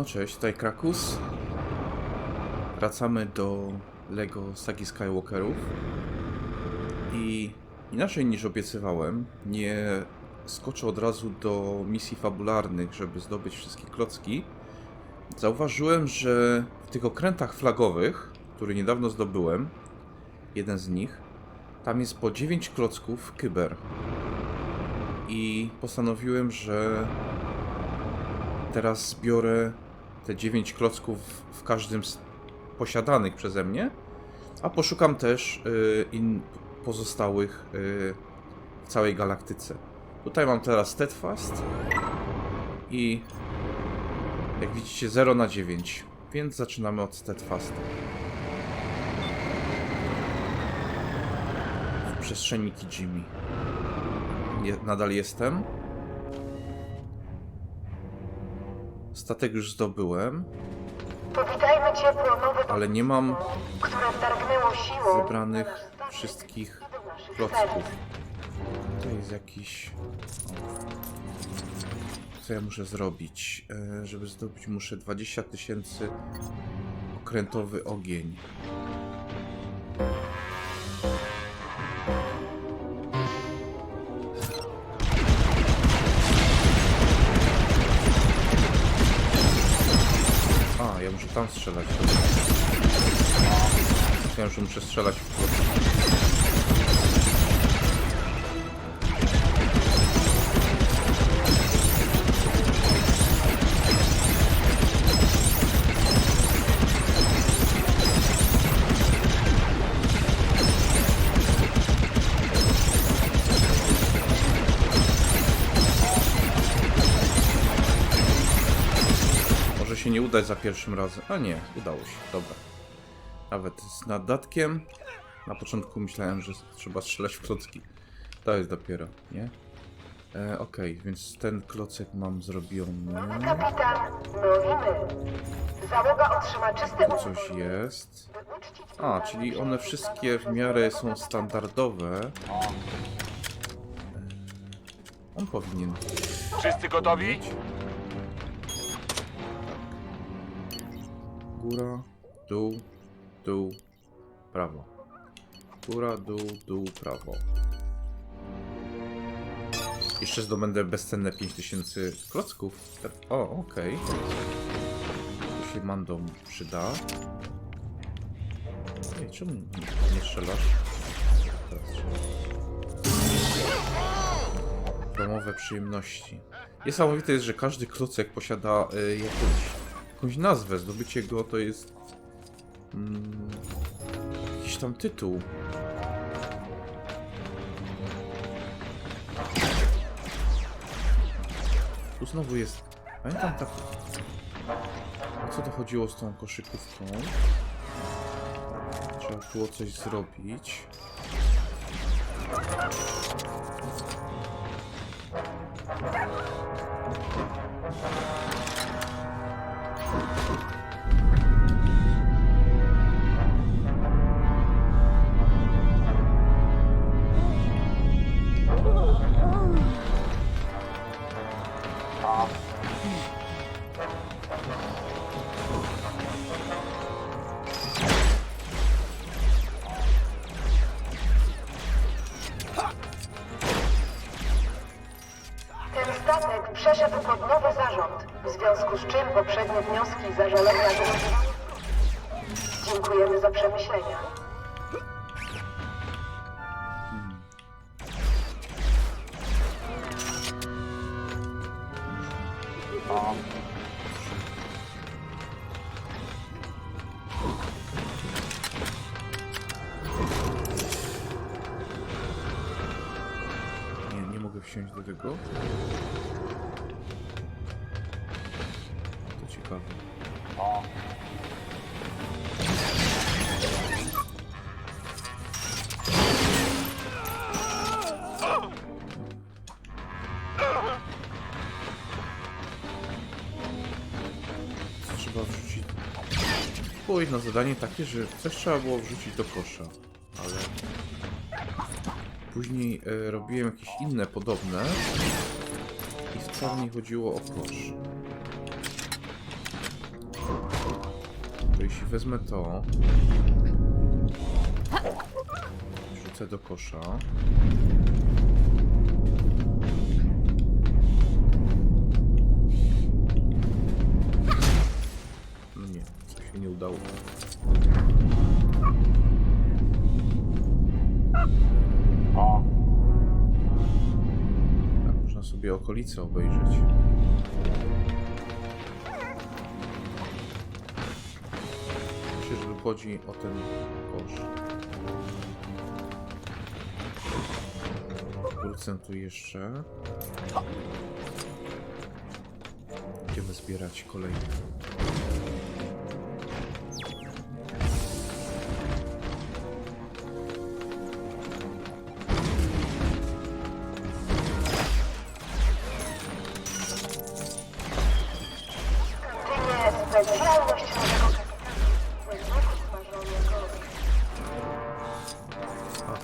No cześć, tutaj Krakus. Wracamy do LEGO Sagi Skywalkerów. I inaczej niż obiecywałem, nie skoczę od razu do misji fabularnych, żeby zdobyć wszystkie klocki. Zauważyłem, że w tych okrętach flagowych, które niedawno zdobyłem, jeden z nich, tam jest po 9 klocków kyber. I postanowiłem, że teraz zbiorę te 9 klocków w każdym z posiadanych przeze mnie, a poszukam też y, in pozostałych y, w całej galaktyce. Tutaj mam teraz Steadfast i jak widzicie 0 na 9, więc zaczynamy od Steadfasta. W przestrzeni Kijimi. Je, nadal jestem. Statek już zdobyłem, Powitajmy ciepło nowe ale nie mam które wtargnęło siłą. zebranych wszystkich klocków. To jest jakiś... O. Co ja muszę zrobić? E, żeby zdobyć muszę 20 tysięcy okrętowy ogień. Muszę tam strzelać. Myślałem, że muszę strzelać w udać za pierwszym razem. A nie, udało się. Dobra. Nawet z nadatkiem. Na początku myślałem, że trzeba strzelać w klocki. To jest dopiero, nie? E, Okej, więc ten klocek mam zrobiony. Kapitan, mówimy. Załoga otrzyma czyste Tu coś jest. A, czyli one wszystkie w miarę są standardowe. E, On powinien Wszyscy gotowi? Góra, dół, dół, prawo. Góra, dół, dół, prawo. Jeszcze zdobędę bezcenne 5000 klocków. O, okej. To się mandom przyda. Ej, czemu nie, strzelasz? Teraz przyjemności. Niesamowite jest, że każdy klocek posiada y, jakąś, jakąś nazwę. Zdobycie go to jest mm, jakiś tam tytuł. Tu znowu jest. Pamiętam tak. O co to chodziło z tą koszykówką? Trzeba było coś zrobić. Związku z czym poprzednie wnioski zażalenia zostały Dziękujemy za przemyślenia. Nie, nie mogę wsiąść do tego. To trzeba wrzucić? Było jedno zadanie takie, że coś trzeba było wrzucić do kosza, ale Później e, robiłem jakieś inne podobne i wcale chodziło o kosz. Jeśli wezmę to... Rzucę do kosza. No nie, coś się nie udało. Tak, można sobie okolice obejrzeć. Chodzi o ten kosz. Wrócę tu jeszcze. Będziemy zbierać kolejne. Jedynie specjalność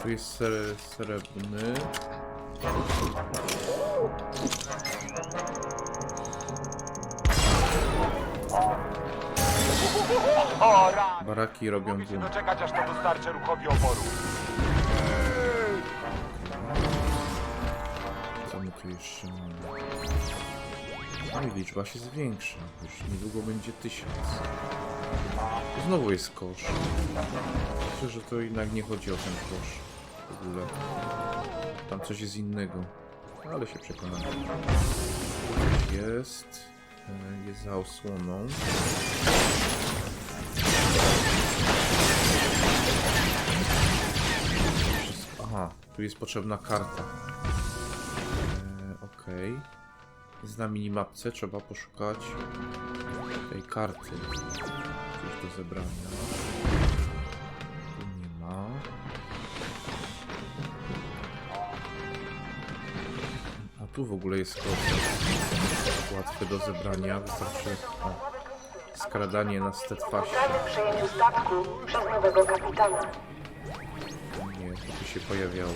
tu jest ser srebrny. O, rany! Baraki robią Mogę się boom. doczekać, aż to dostarczy ruchowi oporu. Co my tu jeszcze mamy? No i liczba się zwiększa. Już niedługo będzie tysiąc. Znowu jest kosz. Myślę, że to jednak nie chodzi o ten kosz. W ogóle. Tam coś jest innego. Ale się przekonamy. Jest. e, Jest za osłoną. Aha, tu jest potrzebna karta. E, Okej. Jest na minimapce, trzeba poszukać tej karty. Coś do zebrania. Tu w ogóle jest kod. Łatwy do zebrania. Wystarczy o, skradanie na stetfasie. Przejęciu statku przez nowego kapitana. Nie, to tu się pojawiało.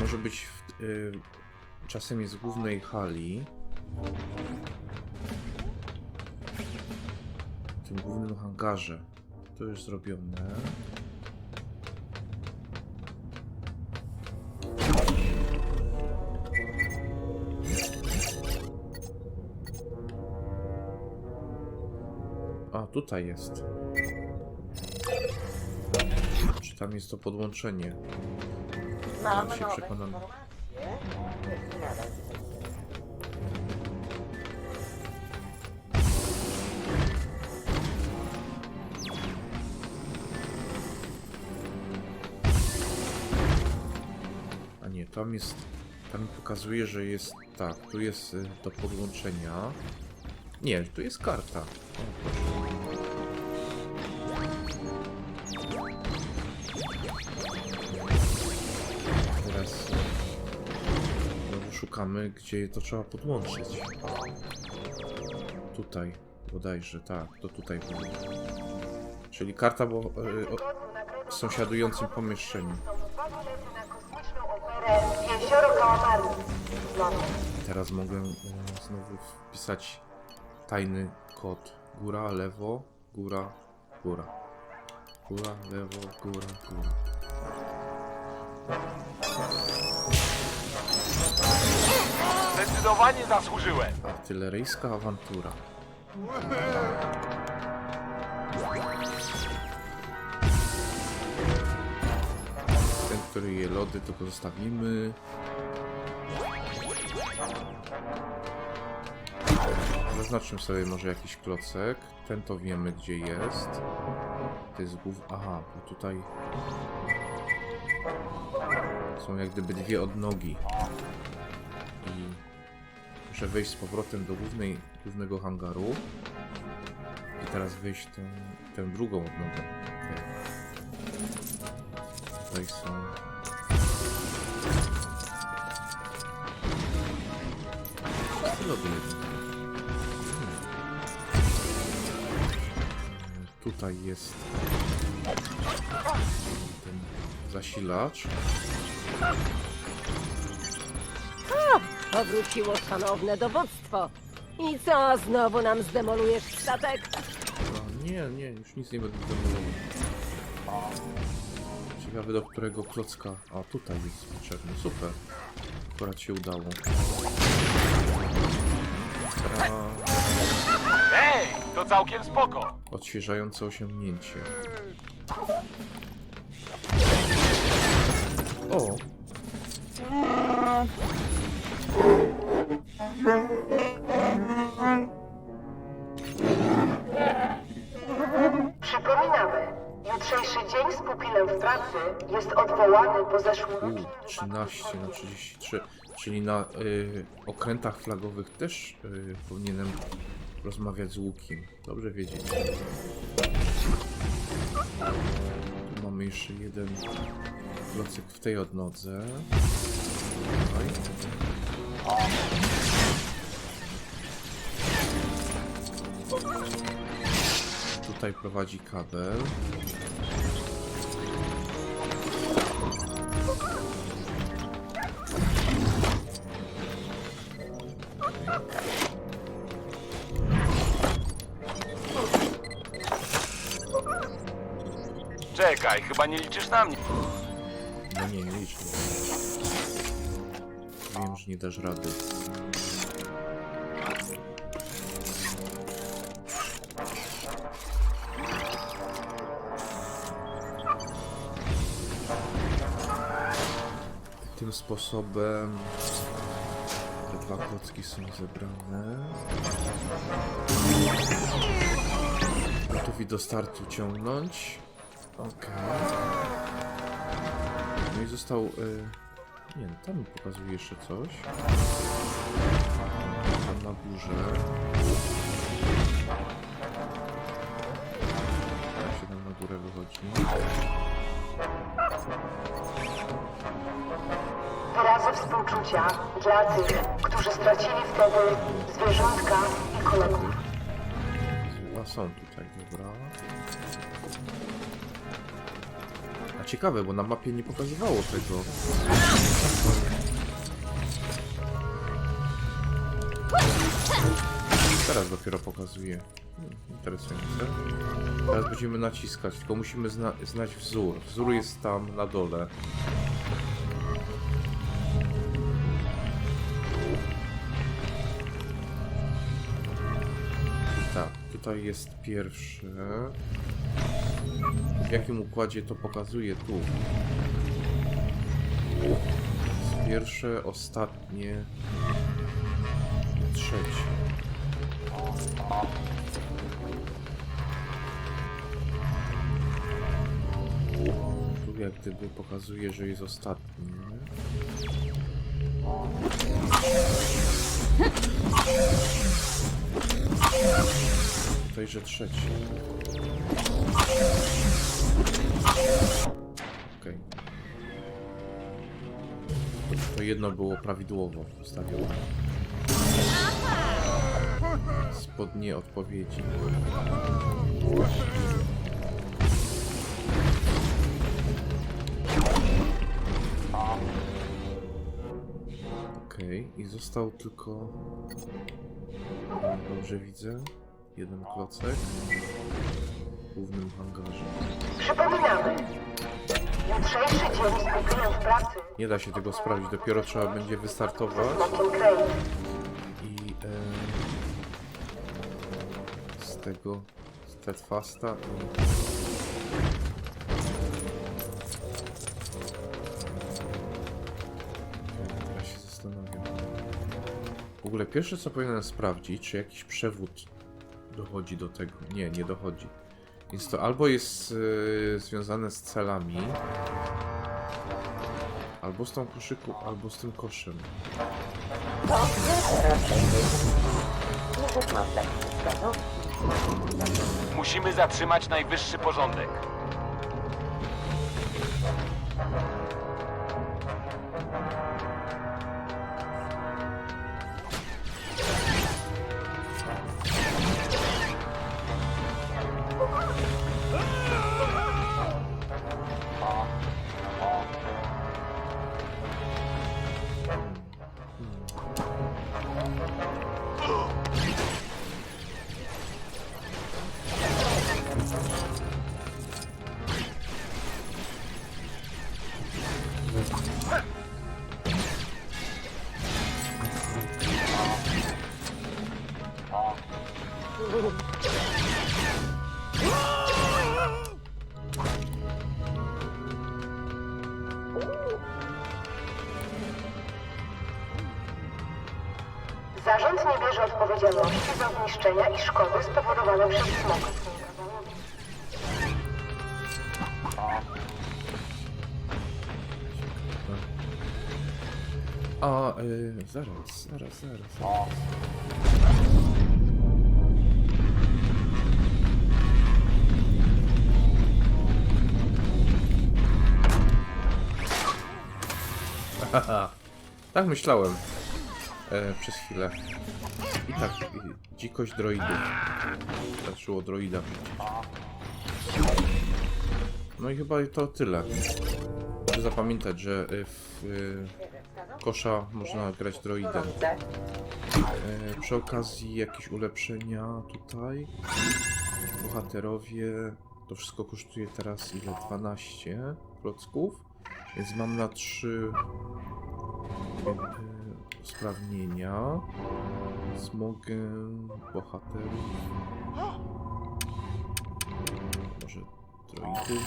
Może być w, y, czasem jest w głównej hali. W tym głównym hangarze. To już zrobione. Tutaj jest. Czy tam jest to podłączenie? Mam się tutaj A nie, tam jest. Tam pokazuje, że jest. Tak, tu jest y, do podłączenia. Nie, tu jest karta. O, szukamy, gdzie to trzeba podłączyć. Tutaj, bodajże, tak, to tutaj było. Czyli karta było y, o, w sąsiadującym pomieszczeniu. Teraz mogę e, znowu wpisać tajny kod. Góra, lewo, góra, góra. Góra, lewo, góra, góra. Zdecydowanie zasłużyłem. Artyleryjska awantura. Ten, który je lody, to go zostawimy. Zaznaczmy sobie może jakiś klocek. Ten to wiemy gdzie jest. To jest głów... Aha, bo tutaj są jak gdyby dwie odnogi. I muszę wejść z powrotem do głównej, głównego hangaru. I teraz wyjść tę, tę drugą odnogę. Tutaj są... Jednak. Hmm. Tutaj jest zasilacz. Powróciło szanowne dowództwo. I co, znowu nam zdemolujesz statek? A, nie, nie, już nic nie będę demolował. Ciekawy do którego klocka. A tutaj jest potrzebny. Super. Akurat się udało. Ej, to całkiem spoko. odświeżające osiągnięcie. O! Przypominamy, jutrzejszy dzień z pupilem w pracy jest odwołany po U, zeszłorocznym... 13 na 33. Czyli na y, okrętach flagowych też y, powinienem rozmawiać z Łukiem. Dobrze wiedzieć. Mamy jeszcze jeden klocek w tej odnodze. Tutaj. Prowadzi kabel. Czekaj, chyba nie liczysz na mnie. No nie, nie liczę. Wiem, że nie dasz rady. Tym sposobem te dwa klocki są zebrane. Gotowi do startu ciągnąć. Okej. No i został. Y... Nie, no, tam mi pokazuje jeszcze coś. Tam na górze. Jak się tam na górę wychodzi? Wyrazy współczucia dla tych, którzy stracili wtedy zwierzątka i kolegów. A są tutaj, dobra. A ciekawe, bo na mapie nie pokazywało tego. Teraz dopiero pokazuje. Hmm, Interesujące. Teraz będziemy naciskać, tylko musimy zna znać wzór. Wzór jest tam na dole. Tak, tutaj jest pierwsze. W jakim układzie to pokazuje tu? Pierwsze, ostatnie, trzecie. Tu jak gdyby pokazuje, że jest ostatni. Tutaj, że trzeci. Okej. To, to jedno było prawidłowo ustawione. Spodnie odpowiedzi. Okej, i został tylko... Dobrze widzę. Jeden klocek. W głównym hangarze. Przypominamy, Nie da się tego sprawdzić, dopiero trzeba będzie wystartować i e, z tego Steadfasta i. W ogóle pierwsze co powinienem sprawdzić, czy jakiś przewód dochodzi do tego. Nie, nie dochodzi. Więc to albo jest e, związane z celami, albo z tą koszyku, albo z tym koszem. Musimy zatrzymać najwyższy porządek. Zarząd nie bierze odpowiedzialności za zniszczenia i szkody spowodowane przez smog. A, y, zaraz, zaraz, zaraz, zaraz. Tak myślałem e, przez chwilę. I tak, i, dzikość droidów. Zaczęło droida. No i chyba to tyle. Muszę zapamiętać, że y, w y, kosza można grać droidem. E, przy okazji jakieś ulepszenia tutaj. Bohaterowie. To wszystko kosztuje teraz ile? 12 klocków. Więc mam na 3 usprawnienia. Smogę bohaterów. Może droidy.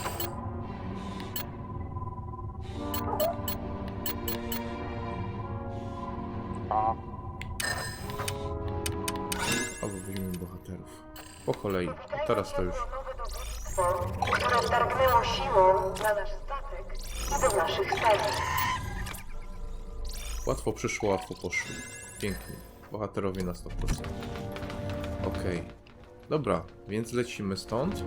Albo weźmiemy bohaterów. Po kolei. A teraz to już. Które wtargnęło siłą na nasz statek i do naszych stacji. Łatwo przyszło, łatwo poszło. Pięknie. Bohaterowie na 100%. Okej. Dobra, więc lecimy stąd.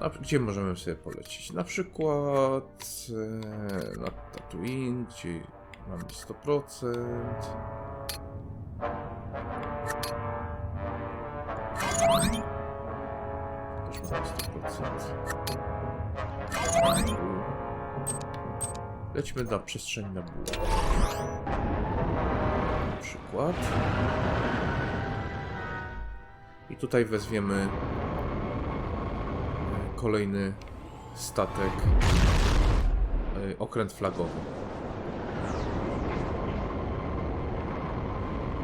Na, gdzie możemy sobie polecieć? Na przykład e, na Tatooine, gdzie mamy 100%. Też mamy 100%. Lećmy na przestrzeń na buł. Na przykład. I tutaj wezwiemy e, kolejny statek. e, Okręt flagowy.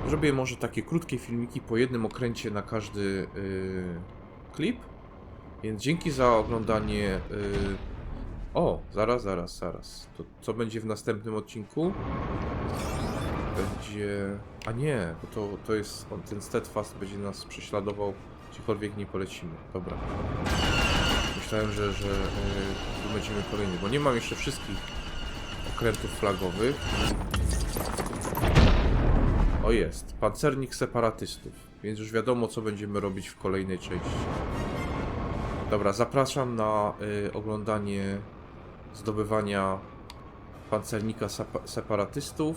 Zrobię może takie krótkie filmiki po jednym okręcie na każdy e, klip. Więc dzięki za oglądanie. O, zaraz, zaraz, zaraz. To co będzie w następnym odcinku? Będzie... A nie, bo to, to jest... Ten Steadfast będzie nas prześladował, gdziekolwiek nie polecimy. Dobra. Myślałem, że, że yy, będziemy kolejny, bo nie mam jeszcze wszystkich okrętów flagowych. O jest, pancernik separatystów, więc już wiadomo co będziemy robić w kolejnej części. Dobra, zapraszam na y, oglądanie zdobywania pancernika separatystów,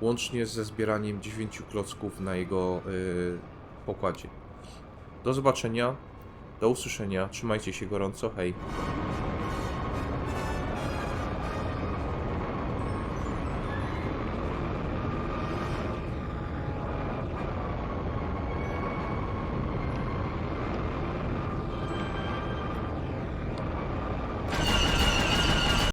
łącznie ze zbieraniem 9 klocków na jego y, pokładzie. Do zobaczenia, do usłyszenia, trzymajcie się gorąco, hej.